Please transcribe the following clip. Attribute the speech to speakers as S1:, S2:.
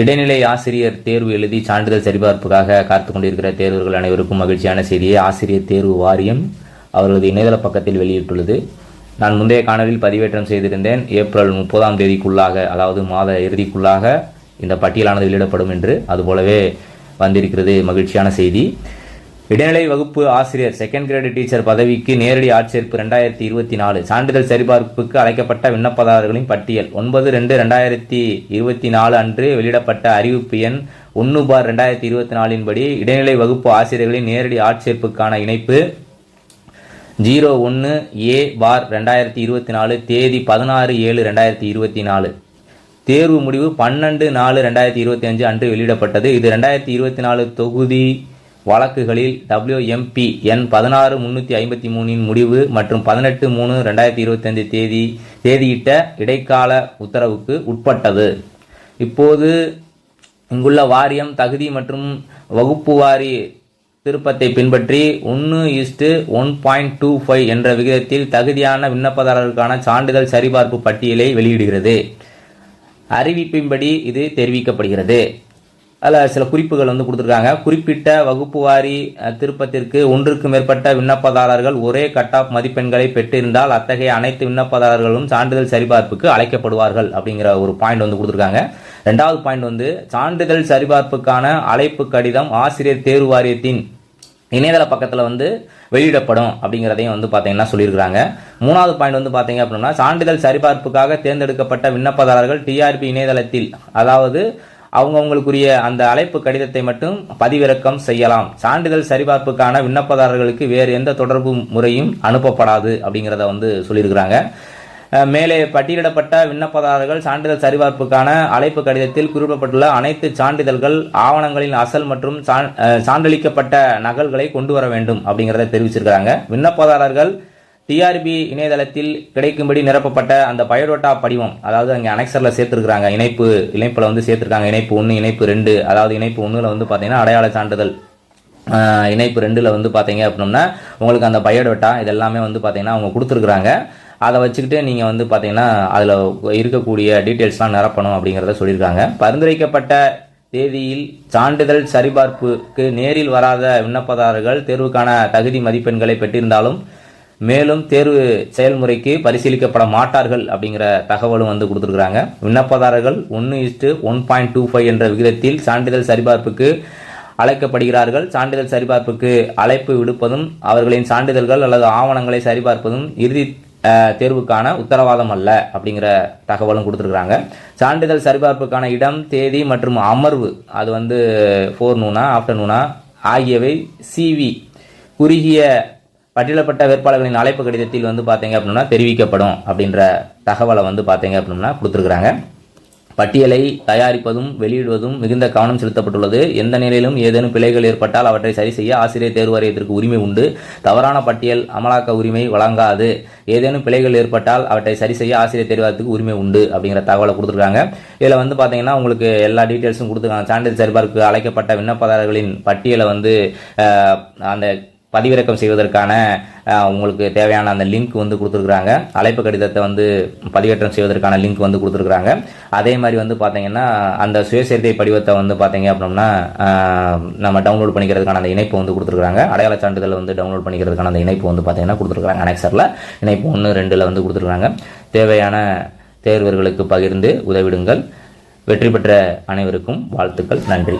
S1: இடைநிலை ஆசிரியர் தேர்வு எழுதி சான்றிதழ் சரிபார்ப்புக்காக காத்து கொண்டிருக்கிற தேர்வர்கள் அனைவருக்கும் மகிழ்ச்சியான செய்தியை ஆசிரியர் தேர்வு வாரியம் அவர்களது இணையதள பக்கத்தில் வெளியிட்டுள்ளது. நான் முந்தைய காணொலியில் பதிவேற்றம் செய்திருந்தேன். ஏப்ரல் முப்பதாம் தேதிக்குள்ளாக அதாவது மாத இறுதிக்குள்ளாக இந்த பட்டியலானது வெளியிடப்படும் என்று. அதுபோலவே வந்திருக்கிறது மகிழ்ச்சியான செய்தி. இடைநிலை வகுப்பு ஆசிரியர் செகண்ட் கிரேடு டீச்சர் பதவிக்கு நேரடி ஆட்சேர்ப்பு ரெண்டாயிரத்தி இருபத்தி நாலு. சான்றிதழ் சரிபார்ப்புக்கு அழைக்கப்பட்ட விண்ணப்பதாரர்களின் பட்டியல். ஒன்பது ரெண்டு ரெண்டாயிரத்தி இருபத்தி நாலு அன்று வெளியிடப்பட்ட அறிவிப்பு எண் ஒன்று பார் ரெண்டாயிரத்தி இருபத்தி நாலின் படி இடைநிலை வகுப்பு ஆசிரியர்களின் நேரடி ஆட்சேர்ப்புக்கான இணைப்பு ஜீரோ ஒன்று ஏ பார் ரெண்டாயிரத்தி இருபத்தி நாலு தேதி பதினாறு ஏழு ரெண்டாயிரத்தி இருபத்தி நாலு. தேர்வு முடிவு பன்னெண்டு நாலு ரெண்டாயிரத்தி இருபத்தி அஞ்சு அன்று வெளியிடப்பட்டது. இது ரெண்டாயிரத்தி இருபத்தி நாலு தொகுதி வழக்குகளில் டபிள்யூஎம்பி எண் பதினாறு முன்னூற்றி ஐம்பத்தி மூணின் முடிவு மற்றும் பதினெட்டு மூணு ரெண்டாயிரத்தி இருபத்தஞ்சு தேதி தேதியிட்ட இடைக்கால உத்தரவுக்கு உட்பட்டது. இப்போது இங்குள்ள வாரியம் தகுதி மற்றும் வகுப்பு வாரி திருப்பத்தை பின்பற்றி ஒன்று is to one point two five என்ற விகிதத்தில் தகுதியான விண்ணப்பதாரர்களுக்கான சான்றிதழ் சரிபார்ப்பு பட்டியலை வெளியிடுகிறது. அறிவிப்பின்படி இது தெரிவிக்கப்படுகிறது. அதில் சில குறிப்புகள் வந்து கொடுத்துருக்காங்க. குறிப்பிட்ட வகுப்பு வாரி திருப்பத்திற்கு ஒன்றுக்கு மேற்பட்ட விண்ணப்பதாரர்கள் ஒரே கட் ஆஃப் மதிப்பெண்களை பெற்றிருந்தால் அத்தகைய அனைத்து விண்ணப்பதாரர்களும் சான்றிதழ் சரிபார்ப்புக்கு அழைக்கப்படுவார்கள் அப்படிங்கிற ஒரு பாயிண்ட் வந்து கொடுத்துருக்காங்க. ரெண்டாவது பாயிண்ட் வந்து சான்றிதழ் சரிபார்ப்புக்கான அழைப்பு கடிதம் ஆசிரியர் தேர்வு வாரியத்தின் இணையதள பக்கத்தில் வந்து வெளியிடப்படும் அப்படிங்கிறதையும் வந்து பார்த்தீங்கன்னா சொல்லியிருக்கிறாங்க. மூணாவது பாயிண்ட் வந்து பார்த்தீங்க அப்படின்னா சான்றிதழ் சரிபார்ப்புக்காக தேர்ந்தெடுக்கப்பட்ட விண்ணப்பதாரர்கள் டிஆர்பி இணையதளத்தில் அதாவது அவங்கவுங்களுக்குரிய அந்த அழைப்பு கடிதத்தை மட்டும் பதிவிறக்கம் செய்யலாம். சான்றிதழ் சரிபார்ப்புக்கான விண்ணப்பதாரர்களுக்கு வேறு எந்த தொடர்பு முறையும் அனுப்பப்படாது அப்படிங்கிறத வந்து சொல்லியிருக்கிறாங்க. மேலே பட்டியலிடப்பட்ட விண்ணப்பதாரர்கள் சான்றிதழ் சரிபார்ப்புக்கான அழைப்பு கடிதத்தில் குறிப்பிடப்பட்டுள்ள அனைத்து சான்றிதழ்கள் ஆவணங்களின் அசல் மற்றும் சான்றளிக்கப்பட்ட நகல்களை கொண்டு வர வேண்டும் அப்படிங்கிறத தெரிவிச்சிருக்கிறாங்க. விண்ணப்பதாரர்கள் டிஆர்பி இணையதளத்தில் கிடைக்கும்படி நிரப்பப்பட்ட அந்த பயோடோட்டா படிவம் அதாவது அங்கே அனெக்சரில் சேர்த்துருக்காங்க இணைப்பு இணைப்பில் வந்து சேர்த்துருக்காங்க. இணைப்பு ஒன்று இணைப்பு ரெண்டு அதாவது இணைப்பு ஒன்றில் வந்து பார்த்தீங்கன்னா அடையாள சான்றிதழ். இணைப்பு ரெண்டில் வந்து பார்த்தீங்க அப்படின்னா உங்களுக்கு அந்த பயோடோட்டா இதெல்லாமே வந்து பார்த்தீங்கன்னா அவங்க கொடுத்துருக்குறாங்க. அதை வச்சுக்கிட்டு நீங்கள் வந்து பார்த்தீங்கன்னா அதில் இருக்கக்கூடிய டீட்டெயில்ஸ்லாம் நிரப்பணும் அப்படிங்கிறத சொல்லியிருக்காங்க பரிந்துரைக்கப்பட்ட தேதியில் சான்றிதழ் சரிபார்ப்புக்கு நேரில் வராத விண்ணப்பதாரர்கள் தேர்வுக்கான தகுதி மதிப்பெண்களை பெற்றிருந்தாலும் மேலும் தேர்வு செயல்முறைக்கு பரிசீலிக்கப்பட மாட்டார்கள் அப்படிங்கிற தகவலும் வந்து கொடுத்துருக்குறாங்க. விண்ணப்பதாரர்கள் ஒன்று is to one point two five என்ற விகிதத்தில் சான்றிதழ் சரிபார்ப்புக்கு அழைக்கப்படுகிறார்கள். சான்றிதழ் சரிபார்ப்புக்கு அழைப்பு விடுப்பதும் அவர்களின் சான்றிதழ்கள் அல்லது ஆவணங்களை சரிபார்ப்பதும் இறுதி தேர்வுக்கான உத்தரவாதம் அல்ல அப்படிங்கிற தகவலும் கொடுத்துருக்குறாங்க. சான்றிதழ் சரிபார்ப்புக்கான இடம் தேதி மற்றும் அமர்வு அது வந்து ஃபோர் நூனா ஆஃப்டர்நூனா ஆகியவை சிவி குறுகிய பட்டியலப்பட்ட வேட்பாளர்களின் அழைப்பு கடிதத்தில் வந்து பார்த்தீங்க அப்படின்னா தெரிவிக்கப்படும் அப்படின்ற தகவலை வந்து பார்த்தீங்க அப்படின்னா கொடுத்துருக்குறாங்க. பட்டியலை தயாரிப்பதும் வெளியிடுவதும் மிகுந்த கவனம் செலுத்தப்பட்டுள்ளது. எந்த நிலையிலும் ஏதேனும் பிழைகள் ஏற்பட்டால் அவற்றை சரி செய்ய ஆசிரியர் தேர்வு வாரியத்திற்கு உரிமை உண்டு. தவறான பட்டியல் அமலாக்க உரிமை வழங்காது. ஏதேனும் பிழைகள் ஏற்பட்டால் அவற்றை சரி செய்ய ஆசிரியர் தேர்வாரத்துக்கு உரிமை உண்டு அப்படிங்கிற தகவலை கொடுத்துருக்காங்க. இதில் வந்து பார்த்தீங்கன்னா உங்களுக்கு எல்லா டீட்டெயில்ஸும் கொடுத்துருக்காங்க. சான்றிதழ் சரிபார்ப்பு அழைக்கப்பட்ட விண்ணப்பதாரர்களின் பட்டியலை வந்து அந்த பதிவிறக்கம் செய்வதற்கான உங்களுக்கு தேவையான அந்த லிங்க் வந்து கொடுத்துருக்குறாங்க. அழைப்பு கடிதத்தை வந்து பதிவேற்றம் செய்வதற்கான லிங்க் வந்து கொடுத்துருக்குறாங்க. அதே மாதிரி வந்து பார்த்தீங்கன்னா அந்த சுயசரிதை படிவத்தை வந்து பார்த்தீங்க அப்படின்னா நம்ம டவுன்லோட் பண்ணிக்கிறதுக்கான அந்த இணைப்பு வந்து கொடுத்துருக்குறாங்க. அடையாள சான்றிதழ் வந்து டவுன்லோட் பண்ணிக்கிறதுக்கான அந்த இணைப்பு வந்து பார்த்தீங்கன்னா கொடுத்துருக்குறாங்க. அனெக்சரில் இணைப்பு ஒன்று ரெண்டில் வந்து கொடுத்துருக்குறாங்க. தேவையான தேர்வர்களுக்கு பகிர்ந்து உதவிடுங்கள். வெற்றி பெற்ற அனைவருக்கும் வாழ்த்துக்கள். நன்றி.